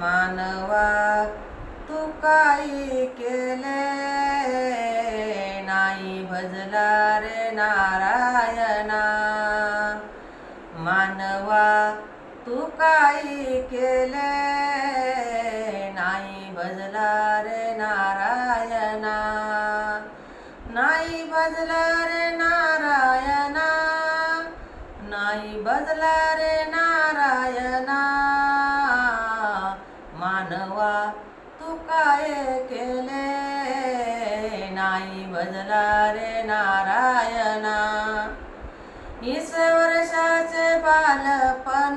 मानवा तू काही केले नाही भजला रे नारायणा. मानवा तू काही केले नाही भजला रे नारायणा. नाही भजला रे नारायणा नाही बदला रे नारायणा. काय केले. नाही बदला रे नारायणा. वीस वर्षाचे बालपण.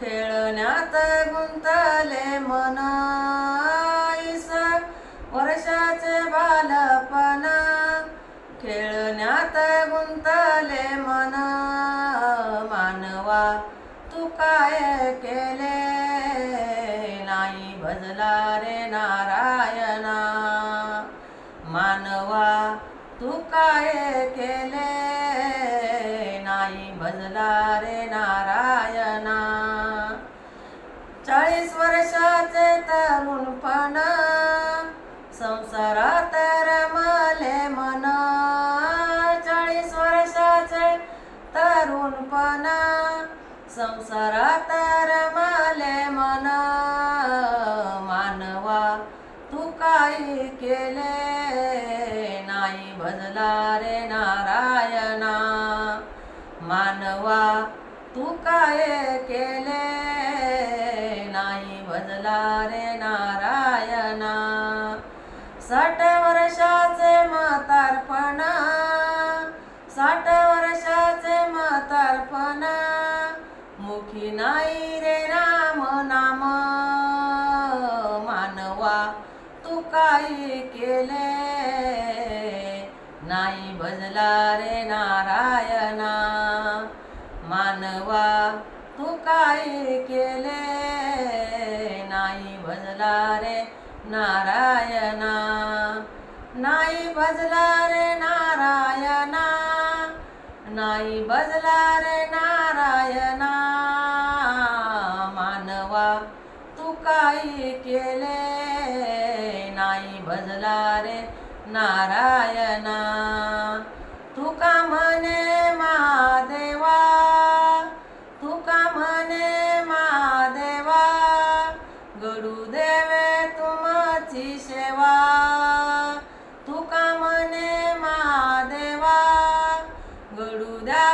खेळण्यात गुंतले मन. वीस वर्षाचे बालपण. खेळण्यात गुंतले मन. मानवा तू काय केले? भजला रे नारायणा. मानवा तू काय केले? नाही भजला रे नारायणा. चाळीस वर्षाचे तरुणपण संसारात रमले मन. चाळीस वर्षाचे तरुणपण संसारात रमले केले नाही भजला रे नारायणा. मानवा तू काय केले नाही भजला रे नारायणा? साठ वर्षाचे म्हातारपण साठ वर्षाचे म्हातारपणा. मुखी नाही रे काही केले? नाही भजला रे नारायणा. मानवा तू काही केले? नाही भजला रे नारायणा. नाही भजला रे नारायणा. नाही भजला रे नारायणा. तू काही केले? नाही भजला रे नारायणा. तुका म्हणे महादेवा तुका म्हणे महादेवा गुरुदेवे तुमची सेवा. तुका म्हणे महादेवा गुरुदेव